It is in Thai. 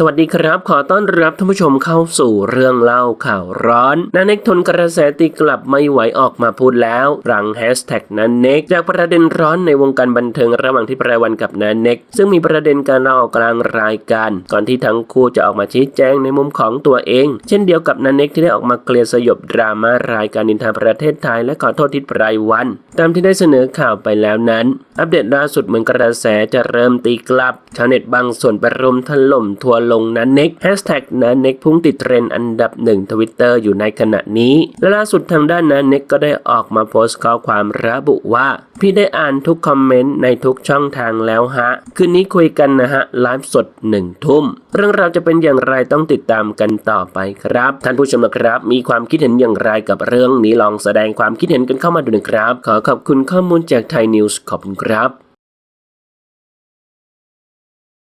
สวัสดีครับ ขอต้อนรับท่านผู้ชมเข้าสู่เรื่องเล่าข่าวร้อนนันเน็กทนกระแสตีกลับไม่ไหวออกมาพูดแล้ว หลังแฮชแท็กนันเน็กจากประเด็นร้อนในวงการบันเทิงระหว่างที่ไพรวันกับนันเน็กซึ่งมีประเด็นการเล่ากลางรายการ ก่อนที่ทั้งคู่จะออกมาชี้แจงในมุมของตัวเอง เช่นเดียวกับนันเน็กที่ได้ออกมาเคลียร์สยบดราม่ารายการนินทาประเทศไทยและขอโทษทิศไพรวัน ตามที่ได้เสนอข่าวไปแล้วนั้น อัปเดตล่าสุดเหมือนกระแสจะเริ่มตีกลับชาวเน็ตบางส่วนไปรุมถล่มทัวร์ลงนันเน็กแฮชแท็กนันเน็กพุ่งติดเทรนด์อันดับหนึ่งทวิตเตอร์อยู่ในขณะนี้ และล่าสุดทางด้านนันเน็กก็ได้ออกมาโพสต์ข้อความระบุว่า พี่ได้อ่านทุกคอมเมนต์ในทุกช่องทางแล้วฮะ คืนนี้คุยกันนะฮะไลฟ์สดหนึ่งทุ่ม เรื่องราวจะเป็นอย่างไรต้องติดตามกันต่อไปครับ ท่านผู้ชมนะครับ มีความคิดเห็นอย่างไรกับเรื่องนี้ลองแสดงความคิดเห็นกันเข้ามาดูนะครับ ขอขอบคุณข้อมูลจากไทยนิวส์ขอบคุณครับ